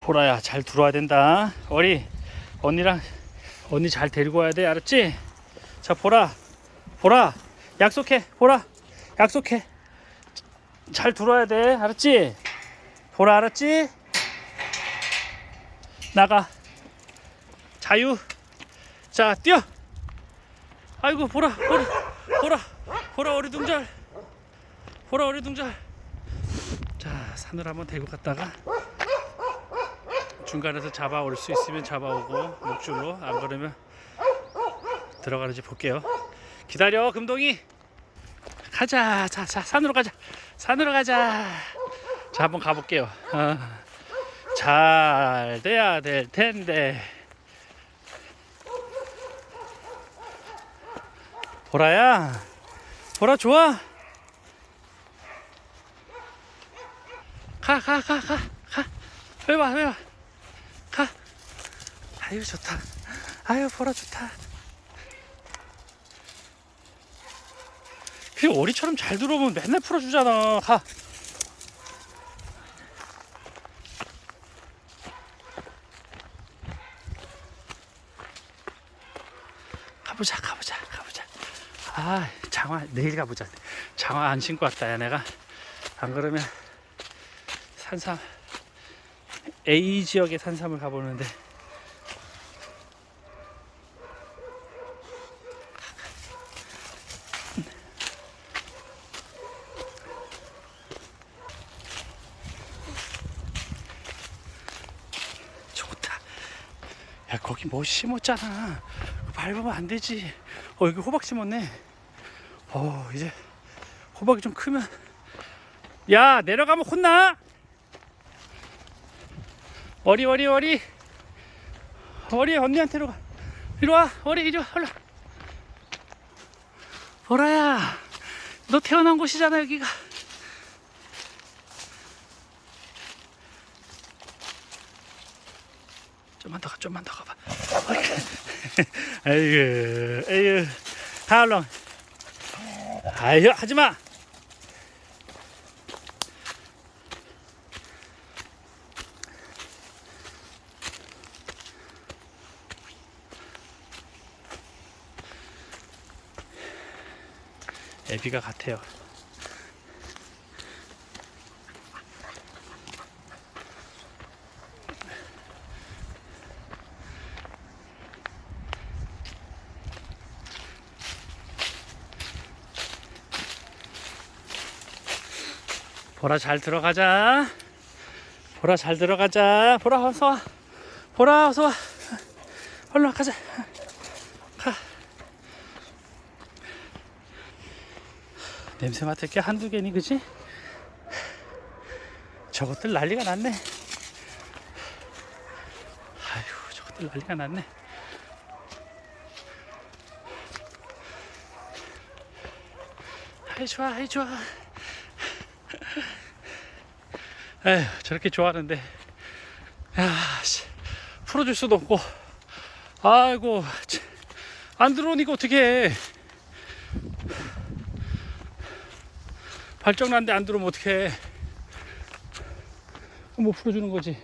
보라야 잘 들어와야 된다. 어리 언니랑 언니 잘 데리고 와야 돼. 알았지? 자 보라 보라 약속해 보라 약속해. 잘 들어와야 돼. 알았지? 보라 알았지? 나가. 자유. 자 뛰어. 아이고 보라 보라 보라 보라 어리둥절. 보라 어리둥절. 자 산을 한번 대고 갔다가 중간에서 잡아올 수 있으면 잡아오고 목줄로 안 그러면 들어가는지 볼게요. 기다려 금동이. 가자 자, 자 산으로 가자. 산으로 가자. 자 한번 가볼게요. 어, 잘 돼야 될 텐데. 보라야 보라 좋아? 가 가 가 가 가. 빨리 와 빨리 와가 아유 좋다. 아유 보라 좋다. 그 오리처럼 잘 들어오면 맨날 풀어주잖아. 가. 가보자 가보자 가보자. 아 장화 내일 가보자. 장화 안 신고 왔다 야 내가. 안 그러면 산삼 A 지역의 산삼을 가보는데 좋다 야 거기 뭐 심었잖아. 밟으면 안 되지. 어 여기 호박 심었네. 어 이제 호박이 좀 크면. 야 내려가면 혼나? 어리 어리 어리. 어리 언니한테로 가. 이리 와 어리 이리 와 얼른 보라야 너 태어난 곳이잖아 여기가. 좀만 더 가, 좀만 더 가봐. 아이고, 아이고, 가 얼른. 아유, 하지 마. 애비가 같아요. 보라 잘 들어가자. 보라 잘 들어가자. 보라 어서 와. 보라 어서 와. 얼른 와, 가자. 가. 냄새 맡을 게 한두 개니 그지? 저것들 난리가 났네. 아휴 저것들 난리가 났네. 아이 좋아 아이 좋아. 에휴 저렇게 좋아하는데. 야 씨, 풀어줄 수도 없고. 아이고 참, 안 들어오니까 어떻게 발정 난데 안 들어오면 어떡해. 뭐 풀어주는 거지.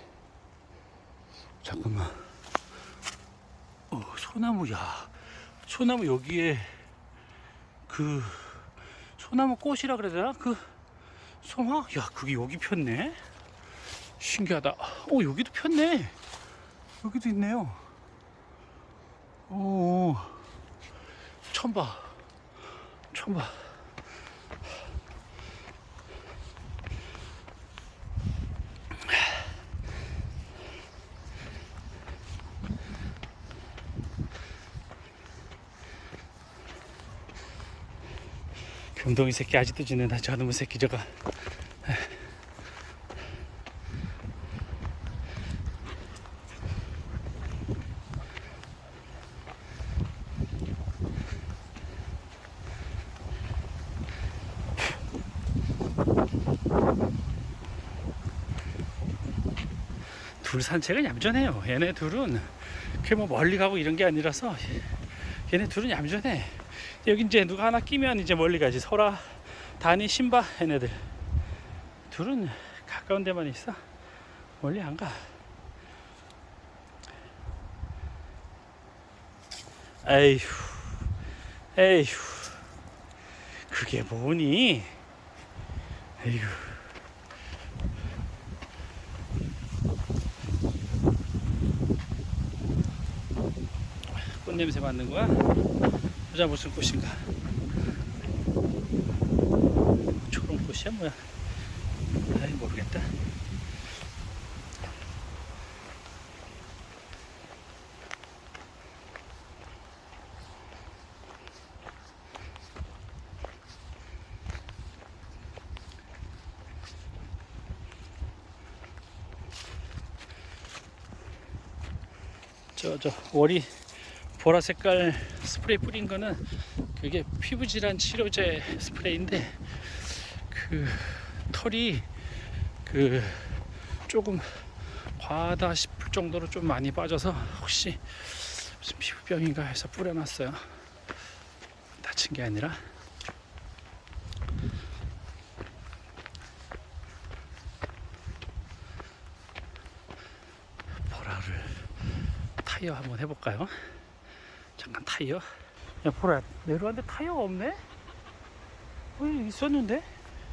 잠깐만. 어 소나무야. 소나무 여기에 그 소나무 꽃이라 그래야 되나? 그 송화? 야, 그게 여기 폈네. 신기하다. 오, 여기도 폈네. 여기도 있네요. 오, 처음 봐. 처음 봐. 금동이 새끼 아직도 지낸다. 저놈의 새끼 저거. 둘 산책은 얌전해요. 얘네 둘은 그렇게 뭐 멀리 가고 이런 게 아니라서 얘네 둘은 얌전해. 여기 이제 누가 하나 끼면 이제 멀리 가지. 설아, 다니, 신바 얘네들 둘은 가까운 데만 있어. 멀리 안 가. 에휴, 에휴, 그게 뭐니? 에휴. 꽃 냄새 맡는 거야? 보자 무슨 꽃인가? 초록 꽃이야 뭐야? 아이 모르겠다. 저 저 월이 보라 색깔 스프레이 뿌린 거는 그게 피부 질환 치료제 스프레이인데 그 털이 그 조금 과하다 싶을 정도로 좀 많이 빠져서 혹시 무슨 피부병인가 해서 뿌려놨어요. 다친 게 아니라 보라를 타이어 한번 해볼까요? 잠깐 타이어. 야 보라 내려왔는데 타이어가 없네? 어 있었는데?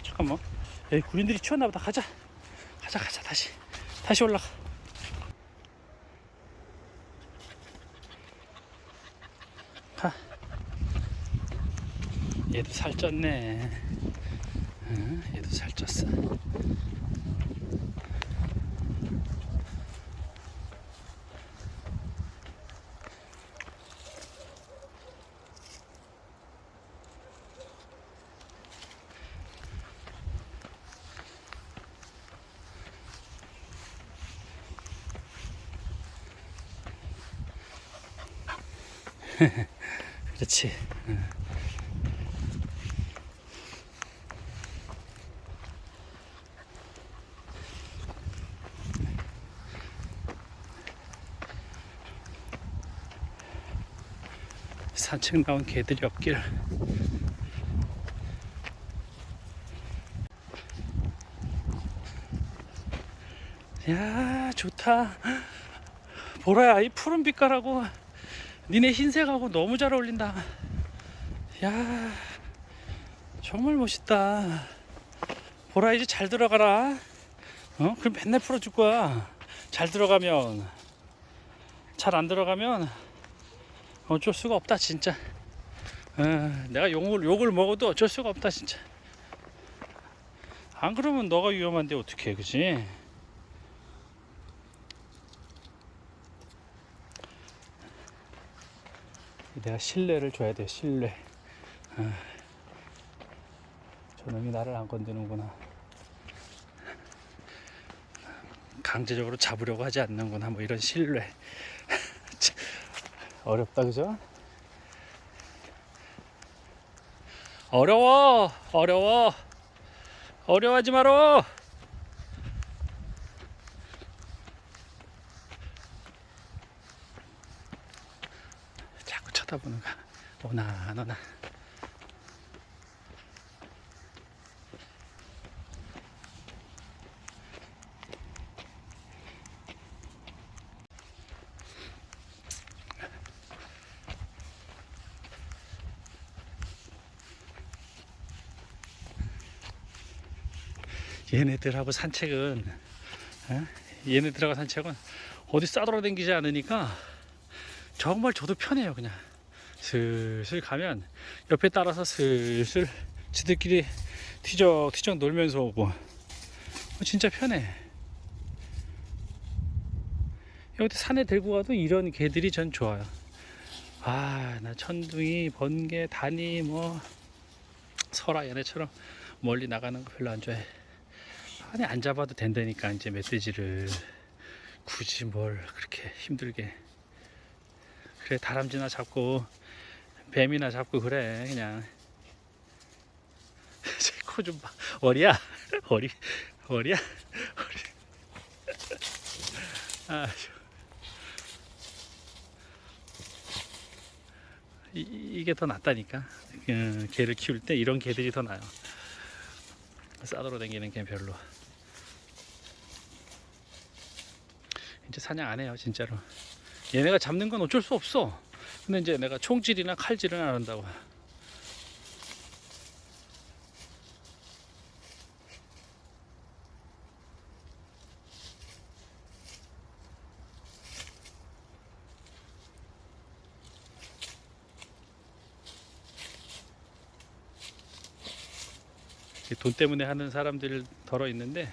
잠깐만. 여기 구린들이 치웠나 보다. 가자. 가자 가자 다시 다시 올라가. 가. 얘도 살쪘네. 응, 얘도 살쪘어. 그렇지. 응. 산책 나온 개들이 없길. 야 좋다. 보라야 이 푸른 빛깔하고 니네 흰색하고 너무 잘 어울린다. 야, 정말 멋있다. 보라 이제 잘 들어가라. 어? 그럼 맨날 풀어줄 거야. 잘 들어가면 잘 안 들어가면 어쩔 수가 없다 진짜. 어, 내가 욕을 욕을 먹어도 어쩔 수가 없다 진짜. 안 그러면 너가 위험한데 어떡해, 그지? 내가 신뢰를 줘야 돼 신뢰. 아, 저놈이 나를 안 건드는구나. 강제적으로 잡으려고 하지 않는구나 뭐 이런 신뢰. 참, 어렵다 그죠? 어려워 어려워. 어려워하지 마라 자꾸 쳐다보는 거야. 오나 안 오나. 얘네들하고 산책은 어? 얘네들하고 산책은 어디 싸돌아다니지 않으니까 정말 저도 편해요 그냥 슬슬 가면 옆에 따라서 슬슬 지들끼리 티적티적 놀면서 오고. 어, 진짜 편해. 여기 산에 들고 가도 이런 개들이 전 좋아요. 아 나 천둥이 번개 다니 뭐 설아 얘네처럼 멀리 나가는 거 별로 안 좋아해. 아니 안 잡아도 된다니까 이제 멧돼지를. 굳이 뭘 그렇게 힘들게. 그래 다람쥐나 잡고 뱀이나 잡고 그래 그냥. 코좀 봐. 어리야? 어리 어리야? 어리. 아, 이, 이게 더 낫다니까. 어, 개를 키울 때 이런 개들이 더 나요 싸돌아 다니는 개 별로. 이제 사냥 안 해요 진짜로. 얘네가 잡는 건 어쩔 수 없어 근데 이제 내가 총질이나 칼질은 안 한다고. 이돈 때문에 하는 사람들 덜어 있는데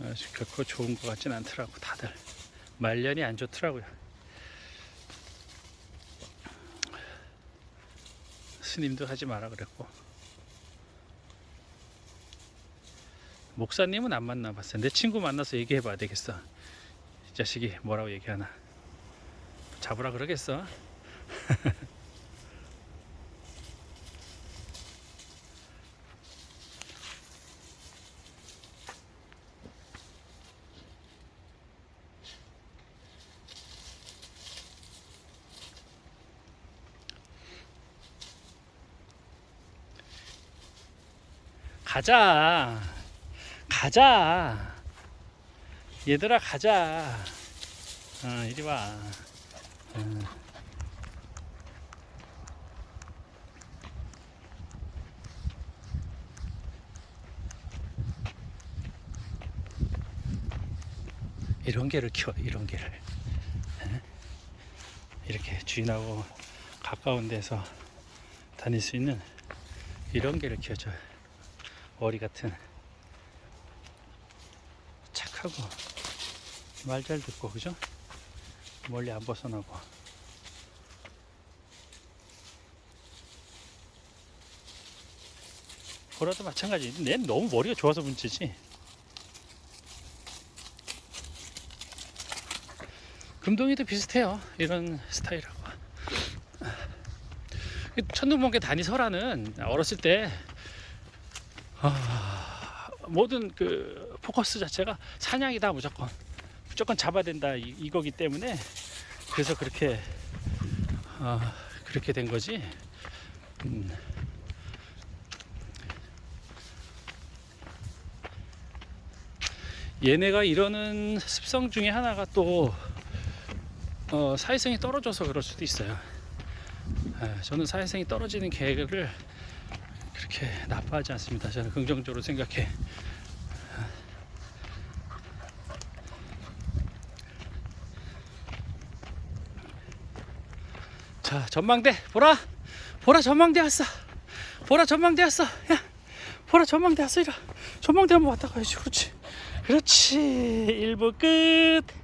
어, 결코 좋은 것 같진 않더라고 다들 말년이 안 좋더라고요 스님도 하지 마라 그랬고. 목사님은 안 만나봤어. 내 친구 만나서 얘기해 봐야 되겠어. 이 자식이 뭐라고 얘기하나. 잡으라 그러겠어 가자. 가자. 얘들아 가자. 어, 이리 와. 어. 이런 개를 키워 이런 개를 에? 이렇게 주인하고 가까운 데서 다닐 수 있는 이런 개를 키워줘요 머리 같은. 착하고. 말 잘 듣고 그죠? 멀리 안 벗어나고. 보라도 마찬가지. 내 너무 머리가 좋아서 문제지. 금동이도 비슷해요. 이런 스타일하고. 천둥번개 단위 설화는 어렸을 때 아, 모든 그 포커스 자체가 사냥이다 무조건 무조건 잡아야 된다 이, 이거기 때문에 그래서 그렇게 아, 그렇게 된 거지. 음. 얘네가 이러는 습성 중에 하나가 또 어, 사회성이 떨어져서 그럴 수도 있어요. 아, 저는 사회성이 떨어지는 개를 그렇게 나빠하지 않습니다. 저는 긍정적으로 생각해. 자, 전망대 보라, 보라 전망대 왔어. 보라 전망대 왔어. 야, 보라 전망대 왔어. 와. 전망대 한번 왔다 가야지. 그렇지, 그렇지. 일부 끝.